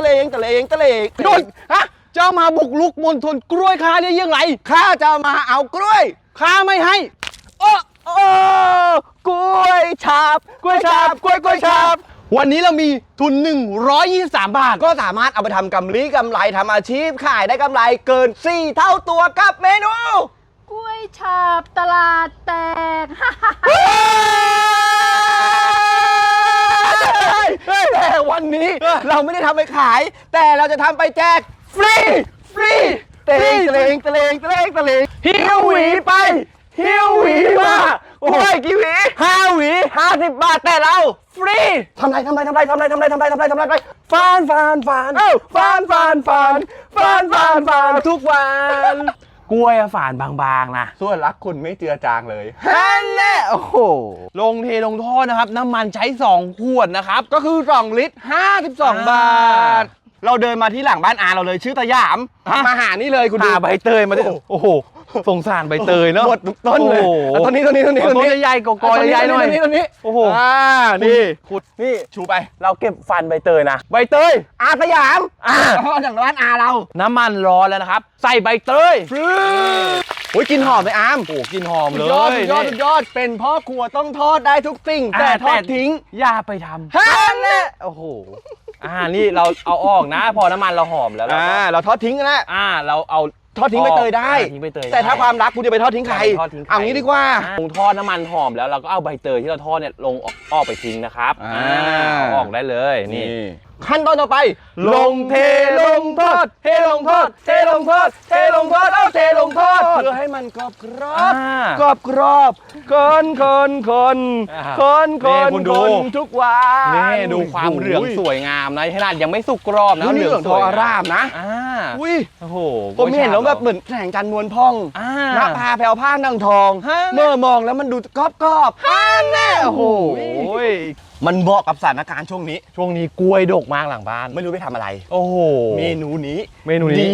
ตะเลงตะเลงตะเลงหยุดฮะเจ้ามาบุกลุกมณฑลกล้วยค้าได้ยังไงข้าจะมาเอากล้วยข้าไม่ให้โอ้โอ้กล้วยฉาบกล้วยฉาบกล้วยกล้วยฉาบวันนี้เรามีทุน 123 บาท ก็สามารถเอาไปทำกำไรกำไรทำอาชีพขายได้กำไรเกิน 4 เท่าตัวกับเมนู กล้วยฉาบตลาดแตก แต่วั นนี้ เราไม่ได้ทำไปขาย แต่เราจะทำไปแจกฟรี ฟรีเตงเตงเตงเตงเตงหิ้วหวีไปหิ้วหวีมาโอ้ยกี่หวีห้าหวีห้าสิบบาทแต่เราฟรีทำไรทำไรทำไรทำไรทำไรทำไรทำไรทำไรไปฟานฟานฟานเอ้าฟานฟานฟานฟานฟานฟานทุกวัน กล้วยอะฝานบางๆนะส่วนรักคุณไม่เจือจางเลยฮันแน่โอ้โห ลงเทลงทอดนะครับ น้ำมันใช้ 2 ขวดนะครับ ก็คือ 2 ลิตร 52 บาท เราเดินมาที่หลังบ้านอาเราเลยชื่อตะหยามฮะมาหานี่เลยคุณดูหาใบเตยมาด้วยโอ้โห สงสารใบเตยเนาะหมดทุกต้นเลยโอ้โหเอาต้นนี้ต้นนี้ต้นนี้ต้นใหญ่ๆกอกอใหญ่ๆหน่อยต้นนี้ต้นนี้โอ้โห อ่า นี่ขุดนี่ ชูไป เราเก็บฟันใบเตยนะ ใบเตย อาสยาม อ่าเอาจากร้านอาเรา น้ำมันร้อนแล้วนะครับ ใส่ใบเตยโอ้ยกินหอมไหมอามโอ้โหกลินหอมสุเลดยอดยสุดยอดสุดยอด เป็นพ่อครัวต้องทอดได้ทุกสิ่งอ่าแต่ทอดทิ้ง อย่าไปทำฮันแน่โอ้โห อ่า นี่เราเอาออกนะ พอน้ำมันเราหอมแล้วเราอ่าก็เราทอดทิ้งกันนะ อ่า เราเอา ทอดทิ้งใบเตยได้อ่าทิ้งใบเตยแต่ถ้าได้ความรักคุณจะไปทอดทิ้งใครทอดทิ้งใครเอางี้ดีกว่าอ่ลงทอดน้ำมันหอมแล้วเราก็เอาใบเตยที่เราทอดเนี่ยลงออกออกไปทิ้งนะครับอ่าเอาออกได้เลยนี่ ขั้นตอนต่อไป ลงเทลงทอดเทลงทอดเทลงทอดเทลงทอดเอาเทลงทอดเพื่อให้มันกรอบกรอบอ่ากรอบกรอบคนคนคนอ่าคนคนี่นคุณดูคนทุกวันนี่ดูความเหลืองสวยงามนะขนาดยังไม่สุกกรอบนะนะเหลืองทองอร่ามนะอ่าอุ้ยโอ้โหผมเห็นแล้วแบบเหมือนแสงจันทร์นวลพองอ่าหน้าผาแผ่วผ้านังทองฮะเมื่อมองแล้วมันดูกรอบกรอบฮันแน่โอ้โหโอ้ย มันเหมาะกับสถานการณ์ช่วงนี้ ช่วงนี้กล้วยดกมากหลังบ้าน ไม่รู้ไปทำอะไร โอ้โห เมนูนี้เมนูนี้ดี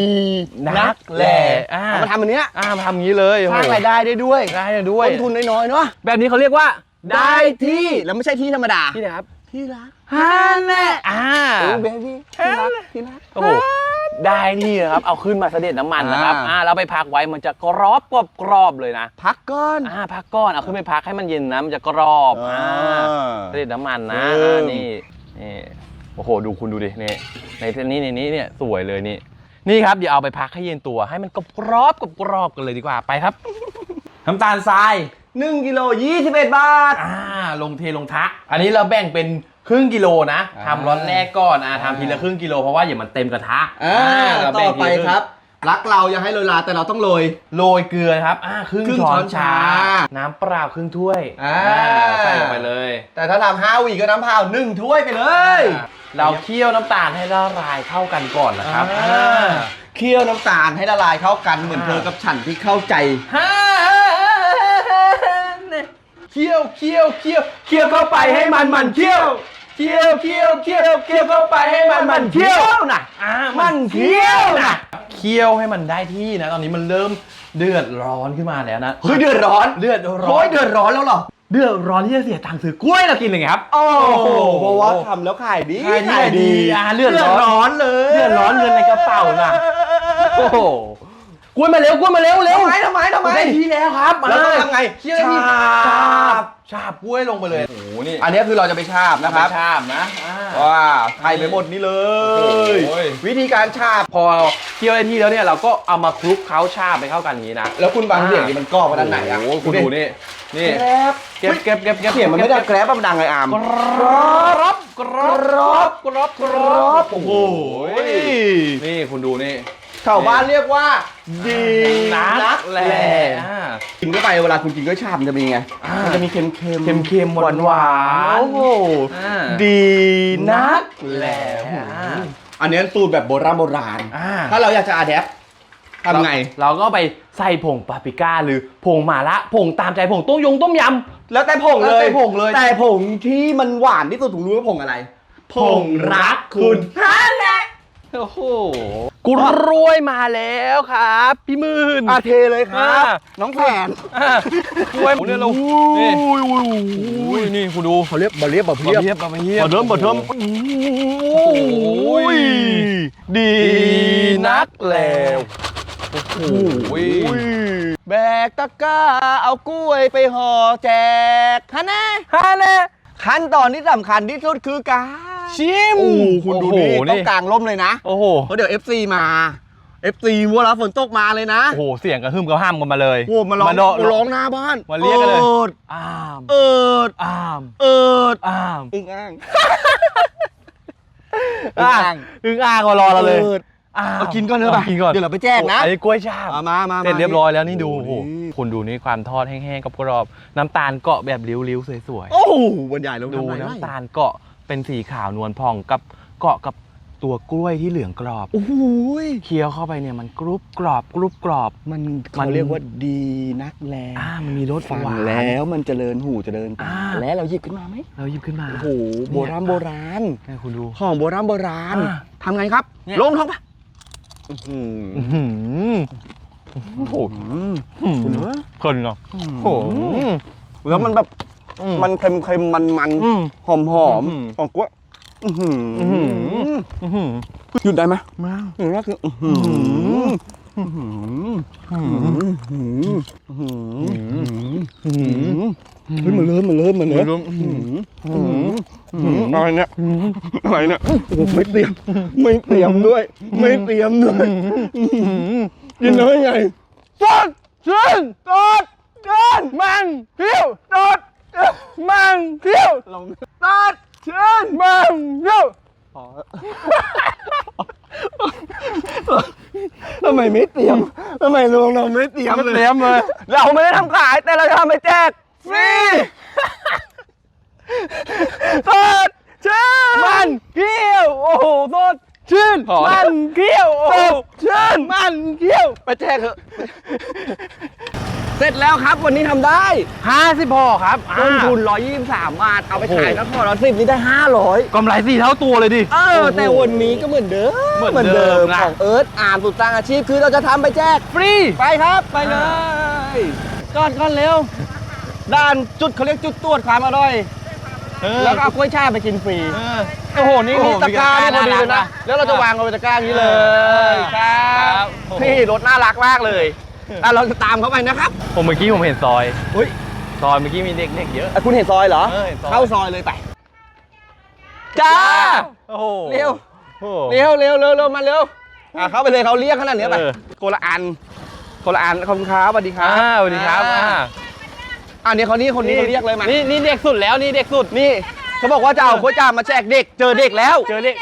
นักแหล่อ่าอ่ามาทำอันเนี้ยอ่ามาทำงี้เลยสร้างรายได้ได้ด้วยได้ด้วย ต้นทุนน้อยๆเนาะแบบนี้เขาเรียกว่าได้ที่ แล้วไม่ใช่ที่ธรรมดาที่ไหนครับที่รักฮันแน่อ่าโอ้เบบี้ที่รักที่รักโอ้โห ได้ที่นะครับ เอาขึ้นมาเสด็จน้ำมันนะครับอ่า อ่าเราไปพักไว้มันจะกรอบกรอบกรอบเลยนะพักก่อน อ่าพักก้อนเอาขึ้นไปพักให้มันเย็นนะมันจะกรอบอ่าอ่า เสด็จน้ำมันนะเอออ่านี่นี่โอ้โหดูคุณดูดินี่ในเส้นนี้ในนี้เนี่ยสวยเลยนี่นี่ครับเดี๋ยวเอาไปพักให้เย็นตัวให้มันกรอบกรอบกรอบๆกันเลยดีกว่าไปครับ น้ำตาลทรายหนึ่งกิโลยี่สิบเอ็ดบาท อ่าลงเทลงทะ อันนี้เราแบ่งเป็น ครึ่งกิโลนะอ่าทำร้อนแรกก่อนอ่าทำทีละครึ่งกิโลเพราะว่าอย่ามันเต็มกระทะอ่าเราต่แบ่องทีไปละงครับ รักเราอย่าให้โรยลาแต่เราต้องโรยโรยเกลือครับอ่าครึ่งครึ่งช้อช้อนนชาชา น้ำเปล่าครึ่งถ้วยอ่าใส่ลงไปเลย แต่ถ้าทำห้าหวีก็น้ำเผาหนึ่งถ้วยไปเลย เราเคี่ยวน้ำตาลให้ละลายเข้ากันก่อนนะครับอ่าเคี่ยวน้ำตาลให้ละลายเข้ากันเหมือนเธอกับฉันที่เข้าใจฮ่าเคี่ยวเคี่ยวเคี่ยวเคี่ยวเข้าไปให้มันมันเคี่ยว เคี่ยวเคี่ยวเคี่ยวเคี่ยวเข้าไปให้มันมันเคี่ยวนะอ่ามันเคี่ยวนะเคี่ยวให้มันได้ที่นะ ตอนนี้มันเริ่มเดือดร้อนขึ้นมาแล้วนะเฮ้ยเดือดร้อนเดือดร้อนโอ้ยเดือดร้อนแล้วเหรอเดือดร้อนที่จะเสียตังค์ซื้อกล้วยเรากินเลยไงครับ โอ้โหโอ้โหเพราะว่าทำแล้วขายดีขายดีขายดีอ่าเลือดร้อนร้อนเลยเดือดร้อนเงินในกระเป๋าน่ะโอ้โห กล้วยมาเร็วกล้วยมาเร็วเร็วทำไมทำไมทำไมได้ที่แล้วครับแล้วต้องทำไงเชี่ยนี่ฉาชาบบชาบกล้วยลงไปเลยโอ้โหนี่อันนี้คือเราจะไปชาบนะครับชาบนะอ่าว้าไทยไปหมดนี่เลยโอ้ยวิธีการชาบพอเคี่ยวได้ที่แล้วเนี่ยเราก็เอามาคลุกเคล้าชาบไปเข้ากันอย่างนี้นะแล้วคุณบางเสียงนี่มันกรอบมาด้านไหนอะโอ้โหคุณดูนี่นี่แกรบเก็บเก็บเก็บเก็บเสียงมันไม่ได้แกรบมันดังเลยอามกรอบกรอบกรอบกรอบกรอบโอ้โหนี่คุณดูนี่ ชาวบ้านเรียกว่า ดีนักแหล่อ่า กินเข้าไปเวลาคุณกินก็ชาบมันจะเป็นยังไง อ่ามัมันจะมีเค็มเค็มเค็มๆหวานๆหวานๆโอ้โหอ่า ดีนักแหล่อันนี้สูตรแบบโบราณโบราณอ่า ถ้าเราอยากจะอาแดปทำไง เราก็ไปใส่ผงปาปริก้าหรือผงหม่าละผงตามใจผงต้มยงต้มยแล้วแต่ผงแล้เลวยแต่ผงเลย แต่ผงที่มันหวานที่สุดผมรู้ว่าผงอะไร ผงรักคุณฮันแหละำ โอ้โหกล้วยมาแล้วครับ พี่หมื่นอาเทเลยครับอ่าน้องแผนอะกล้วยเนี่ยเรานี่อุ้ยนี่คุณดูเขาเรียกบะเรียบบะบะเพียบบะเพียบบะเทิมบะเทิมโอ้ยดีนักแล้วโอ้โหแบกตะกร้าเอากล้วยไปห่อแจกฮะนะฮาเน่ขั้นตอนที่สำคัญที่สุดคือการ ชิมโอ้คุณดูโอ้นี่โหต้องกลางร่มเลยนะโอ้โหเพราะเดี๋ยว FC มา FC มัวแล้วฝนตกมาเลยนะโอ้โหเสียงกระหึ่มกระห้ามกันมาเลยโอ้มาร้องมาโดะมาร้องหน้าบ้านมาเรียกกันเลยอิดอ้ามเอิดอ้ามเอิดอ้ามอึ้งอ่างอ่างอึ้งอ่างมารอเราเลยอิดอ้ามเอากินก่อนเถอะากินก่อนเดี๋ยวเราไปแจกนะอันนี้กล้วยชาบเอามามาเสร็จเรียบร้อยแล้วนี่ดูโอ้โอ้โหโหคุณดูนี่ความทอดแห้งๆกับกรอบๆน้ำตาลเกาะแบบริ้วๆสวยโอ้โหบรรยายลงๆดูทำไมน้ำไล่ตาลเกาะ เป็นสีขาวนวลพองกับเกาะกับตัวกล้วยที่เหลืองกรอบ โอ้โหเคี้ยวเข้าไปเนี่ยมันกรุบกรอบกรุบกรอบ มันมัเขาน เรียกว่าดีนักแลอ่ามันมีรสฟังหวาน แล้วมันเจริญหูเจริญตาอ่า แล้วเราหยิบขึ้นมาไหมเราหยิบขึ้นมาโอ้โหโบราณโบราณเนี่ยคุณดู ของโบราณโบราณอ่าทำไงครับ เนี่ย ลงท้องปะอื้อหืออื้อหือโอ้โหอื้อหือคุณเนอะเพลินเนาะโอ้โหแล้วมันแบบ อืมันเค็มเค็มมันมันอืมหอมหอมอืม ของกล้วยอื้อหือออหืออื้อหือหยุดได้ไหมมาหนึ่งแรกคืออื้อหืออื้อหืออื้อหืออื้อหืออื้อหืออื้อหือเฮ้ยมันเริ่มมันเริ่มมันเริ่มอื้อหืออื้อหืออื้อหืออะไรเนี่ยอะไรเนี่ยโอ้โหไม่เตรียม ไม่เตรียมด้วย ไม่เตรียมด้วยอื้อหือกินน้อยใหญ่สดชื่นสดเกินมันเที่ยวสด มันเที่ยวเราสดชื่นมันเที่ยวทำไมไม่เตรียมทำไมลุงเราไม่เตรียมเลยเตรียมเลย เราไม่ได้ทำขายแต่เราจะทำไปแจกฟรีสดชื่นมันเที่ยว โอ้โหสดชื่นพอมันเที่ยวโอ้โหชื่นมันเที่ยว ไปแจกเถอะ เสร็จแล้วครับวันนี้ทำได้ห้าสิบห่อครับต้นทุนอ่า123 บาท เอาไปโอ้โห ขายแล้วพอละสิบนี่ได้ 500กำไรสี่เท่าตัวเลยดิเออ โโห แต่วันนี้ก็เหมือนเดิมเหมือนเดิมนะ ของเอิร์ธอ่านสุดสร้างอาชีพคือเราจะทำไปแจก ฟรี ไปครับไปเลยก่อนก่อนเร็ว ด้านจุดเขาเรียกจุดตรวจความอร่อยแล้วก็เอากล้วยช่ายไปกินฟรี เออ โอ้โห นี่โอ้โหนี่ตะกร้ามีนี่พอดีเลยตะกร้านะแล้วเราจะวางเอาไปตะกร้าอย่างนี้เลยเออครัครับบโอ้โหพี่รถน่ารักมากเลย อะเราจะตามเขาไปนะครับผมเมื่อกี้ผมเห็นซอยเฮ้ยซอยเมื่อกี้มีเด็กๆเยอะ อะคุณเห็นซอยเหรอ เออเห็นซอย เข้าซอยเลยไปจ้า โอ้โหเร็ว โอ้โหเร็วเร็วเร็วเร็วมาเร็วอะเข้าไปเลยเขาเรียกขนาดเนี้ยไปเออคนละอันคนละอันขอบคุณครับสวัสดีครัอ่าบสวัสดีครับอ่าอันนี้คนนี้คนนี้เขาเรียกเลยมานี่นี่เด็กสุดแล้วนี่เด็กสุดนี่ เขาบอกว่าจะเอาโค้ชจ่ามาแจกเด็กเจอเด็กแล้ว เจอเด็ก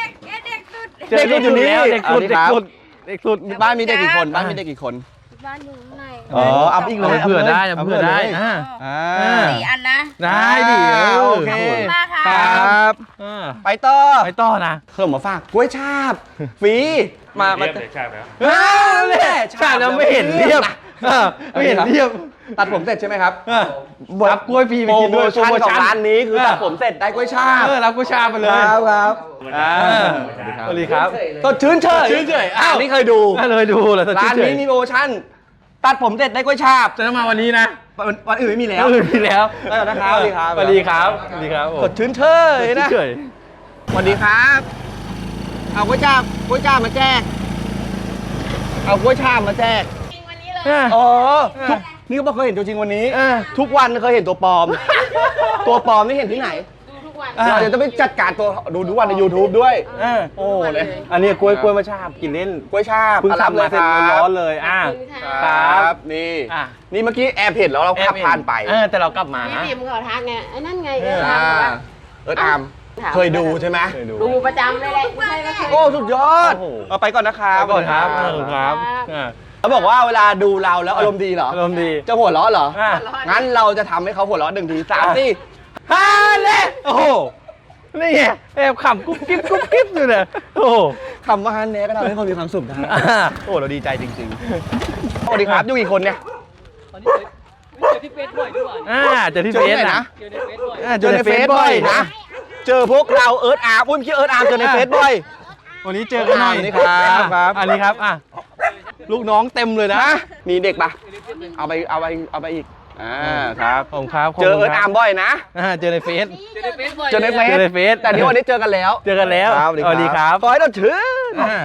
เด็กสุดอยู่นี่แล้วเด็กสุดสวัสดีเด็คกรับสุดเด็กสุด บ้านมีเด็กกี่คนบ้านมีเด็กกี่คน บ้านอยู่ข้างในอ๋อเอาอีกเลยเผื่อได้เอาเผื่อได้เลยอ่าอ่าสี่อันนะได้ดิเออโอเคขอบคุณมากค่ะครับอ่าไปต่อไปต่อนะขนมมาฝากกล้วยชาบฟรีมามาเรียบเลยใช่ไหมครับอ่าเนี่ยใช่แล้วไม่เห็นเรียบอ่าไม่เห็นเรียบ ตัดผมเสร็จใช่ไหมครับอ่ารับกล้วยฟรีไปโปรกินโมด้วยชั่นของร้านนี้คือเออตัดผมเสร็จได้กล้วยชาบเออรับกล้วยชาไปเลยครับครับอ่าสวัสดีครับสดชื่นเฉยสดชื่นเฉยอ้าวอันนี้เคยดูน่าเลยดูเลยร้านนี้มีโปรโมชั่นตัดผมเสร็จได้กล้วยชาบจะมาวันนี้นะวันวันอื่นไม่มีแล้วเออมีแล้วเออนะครับสวัสดีครับสวัสดีครับสวัสดีครับสดชื่นเฉยนะเฉยสวัสดีครับเอากล้วยชาบกล้วยชาบมาแจกเอากล้วยชาบมาแจกจริงวันนี้เลยอ่าอ๋อทุก นี่ก็บอกเคยเห็นตัวจริงวันนี้เออทุกวันเคยเห็นตัวปลอม ตัวปลอมนี่เห็นที่ไหนดูทุกวัน อ่าเราจะต้องไปจัดการตัวดูทุกวันใน YouTube ด้วย เออโอ้เลยอันนี้กล้วยกล้วยมาชาบกินเล่นกล้วยชาบเพิ่งอะรับทำมาเสร็จคบร้อนๆเลย อ่าขอบคุณค่ะครับนี่อะ นี่เมื่อกี้แอร์เห็นแล้วเราขับผ่านไปเออแต่เรากลับมาพี่นะบีมเขาทักไงไอ้นั่นไงเอเออออ่าทำแบบเอิร์ธอาร์มเคยดูใช่ไหมเคยดู ดูประจำเลยเลยไม่ก็เคย โอ้สุดยอดโอ้โห เอาไปก่อนนะครับ ไปก่อนครับเออครับอ่า เขาบอกว่าเวลาดูเราแล้วอารมณ์ดีเหรอ อารมณ์ดีจะหัวเราะเหรอ อะงั้นเราจะทำให้เขาหัวเราะหนึ่งทีสามอะสี่ฮ่าเล่โอ้โหนี่ไงแอบขำกุ๊บกิ๊บกุ๊บกิ๊บอยู่เนี่ยโอ้โหคำว่าฮันเน่ก็ทำให้เขามีความสุขได้อ่าโอ้เราดีใจจริงๆสวัสดีครับอยู่กี่คนเนี่ยอ่าเจอที่เจเฟอซที่ไหนนะนะอ่าเจอในเฟซบ่อยนะ เจอพวกเราเอิร์ธอาร์มอุ้ยเมื่อกี้เอิร์ธอาร์มเจอในเฟซบ่อย วันนี้เจอกันหน่อยสวัสดีครับ ครับ อันนี้ครับอะ ลูกน้องเต็มเลยนะนะ มีเด็กปะเอาไปเอาไปเอาไปอีก อ่าครับผมครับขบเจอคุณเอิร์ธอาร์มบ่อยนะ อ่าเจอในเฟซ เจอในเฟเจอในเฟซ แต่นี่วันนี้เจอกันแล้วเจอกันแล้วครับสวัสดีครับขอให้เราชื่นอ่า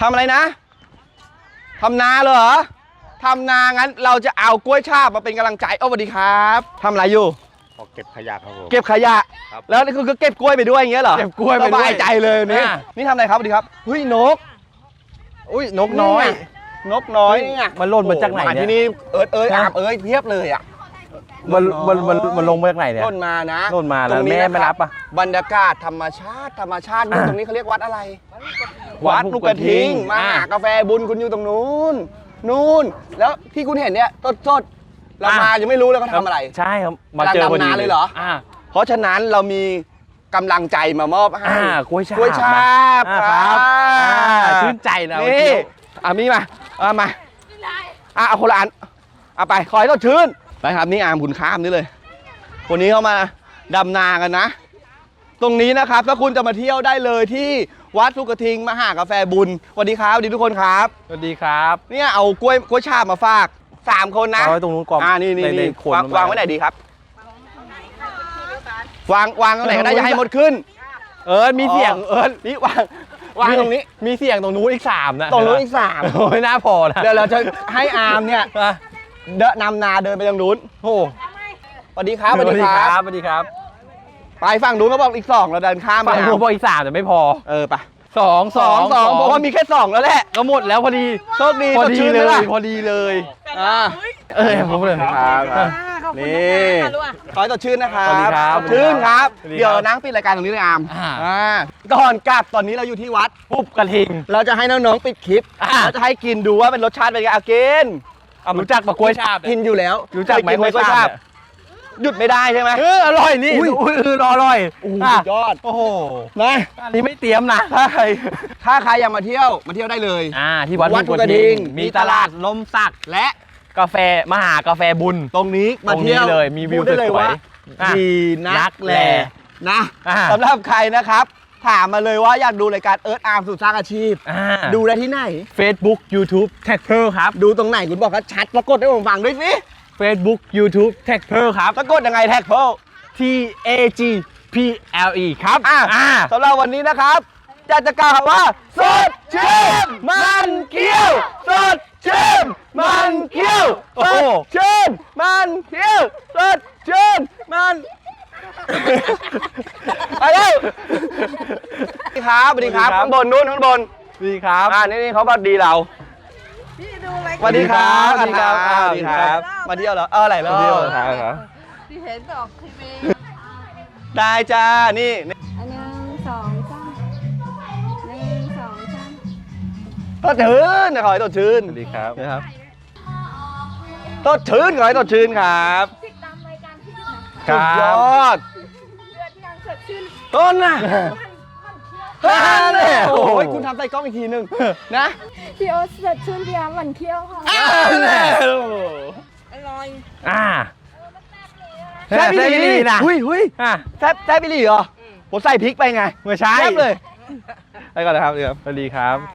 ทำอะไรนะทำนาเลยเหรอทำนางั้นเราจะเอากล้วยชาบมาเป็นกำลังใจเอ้าสวัสดีครับทำอะไรอยู่พอเก็บขยะครับผม เก็บขยะ ครับแล้วนี่คือก็เก็บกล้วยไปด้วยอย่างเงี้ยเหรอเก็บกล้วยไปด้วยสบายใจเลยนี่อ่า นี่ทำอะไรครับสวัสดีครับเฮ้ยนก อุ้ยนกน้อย นกน้อยนี่ไงมันหล่นมาจากไหนโอ้โที่เนี่ยนี่เอิร์ดเอิร์ดฮะอาบเอิร์ดเพียบเลยอะ มันมันมันมันลงมาจากไหนเนี่ย หล่นมานะหล่นมาแล้วตรงนี้แม่นะไม่รับอะบรรยากาศธรรมชาติธรรมชาตินู่นอะตรงนี้เขาเรียกวัดอะไร วัวัดดลูลูกกกกระระทิทิงงมาอะ หากาแฟบุญคุณอยู่ตรงนู้นนู่น แล้วที่คุณเห็นเนี่ยต้นสดเราอะมายังไม่รู้เลยเขาทำอะไร ใช่ครับ มาเจอพอดีกำลังดำนาเลยเหรอ อ่า เพราะฉะนั้นเรามี กำลังใจมามอบให้อ่ากล้วยฉาบกล้วยฉาบอ่าครับอ่าชื่นใจนะนี่อะมีมาเอามาอะเอาคนละอันเอาไปขอให้ต้นชื่นไปครับนี่อามคุณข้ามนี่เลย คนนี้เขามาดำนากันนะ ตรงนี้นะครับถ้าคุณจะมาเที่ยวได้เลยที่วัดสุกระทิงมหากาแฟบุญสวัสดีครับสวัสดีทุกคนครับ สวัสดีครับเนี่ยเอากล้วยกล้วยฉาบมาฝากสามคนนะเอาไว้ตรงนู้นก่อนอ่านี่นี่ในในนี่โคนวางมันวางไว้ไหนดีครับ วางวางตรงไหนก็ได้อย่าให้หมดขึ้น เอิร์ธมีเสียงอ๋อเอิร์ธนี่วางวางตรงนี้มีเสียงตรงนู้นอีกสามนะตรงนู้นอีกสามโอ้ยน่าพอนะเดี๋ยวเราจะให้อาร์มเนี่ยอะเดินนำนาเดินไปทางนู้นโอ้สวัสดีครับสวัสดีครับสวัสดีครับ ไปฝั่งนู้นเขาบอกอีกสองเราเดินข้ามไปฝั่งอานู้ร์นมบอกอีกสามแต่ไม่พอเออไปสองสองสองบอกว่ามีแค่สองแล้วแหละก็หมดแล้วพอดีโชคดีพอสดดีชื่นเลไหมยล่ะพอดีเลยอ่าเออผมเลยครับ นี่ขอให้สดชื่นนะครับสวัสดีครับสดชื่นครับ สวัสดีครับเดี๋ยวนั่งปิดรายการตรงนี้เลยอาร์มอ่า อ่าก่อนกลับตอนนี้เราอยู่ที่วัด ปุ๊บกระทิง เราจะให้น้องๆปิดคลิปอ่า เราจะให้กินดูว่าเป็นรสชาติเป็นไงอากินเอารู้จักปะกล้วยฉาบกินอยู่แล้วรู้จักไหมเคยกล้วยฉาบหยุดไม่ได้ใช่ไหม เอออร่อยนี่อุ้ย อุ้ยเอออร่อยโอ้โหอะสุดยอดโอ้โหนะอันนี้ไม่เตรียมนะถ้าใครถ้าใครอยากมาเที่ยวมาเที่ยวได้เลย อ่าที่วัดวัดลูกระทิง มีตลาดลมสักและ กาแฟมหากาแฟบุญ ตรงนี้มาเที่ยวตรงนี้เลยมีวิวพูดได้เลยสวยๆว่าอะดีนันักกแลแลนะอ่า สำหรับใครนะครับ ถามมาเลยว่าอยากดูรายการเอิร์ธอาร์มสุดสร้างอาชีพอ่าดู ได้ที่ไหน Facebook YouTube t a g p e r ครับ ดูตรงไหนคุณบอกว่าชัดปรากฏให้ผมฟังด้วยสิ Facebook YouTube t a g p e r ครับปรากฏยังไงแท็กโพ T A G P L E ครับอะ อ่า สำหรับวันนี้นะครับจะจะกล่าวว่าสดชื่นมันเกี้ยวสด ชื่นมันเกี้ยวโอ้สโหดชื่นมันเกี้ยวสดชื่นมันไปแล้วสวัสดีครับสวัสดีครับสวัสดีครับข้างบนนู้นข้างบนดีครับ อ่านี่นี่เขาก็ดีเราสวัสดีครับสวัสดีครับสวัสดีครับ มาเที่ยวเหรอเอออะไรเหรอเดียวครับครับที่เห็นออกทีวีได้จ้านี่ ต้นชื่นขอให้ต้นชื่นสวัสดีครับนะครับต้นชื่นขอให้ต้นชื่นครับติดตามรายการที่ดูนะคสุรัดยบอดเดือนที่ยังสดชื่นต้นน่ะมันเที่ยวฮ่าเนี่ยโอ้โอ้โหยคุณทำใส่กล้องอีกทีหนึ่งนะพี่โอ๊ตสดชื่นพี่อาร์มหวันเที่ยวค่ะอ้าวแน่อร่อยอ่าแซ่บอีหลีนะหุยหุยอะแซ่บแซ่บอีหลีเหรอผมใส่พริกไปไงไม่ใช่แซ่บเลย ไปก่อนนะครับเดี๋ยวสวัสดีครับ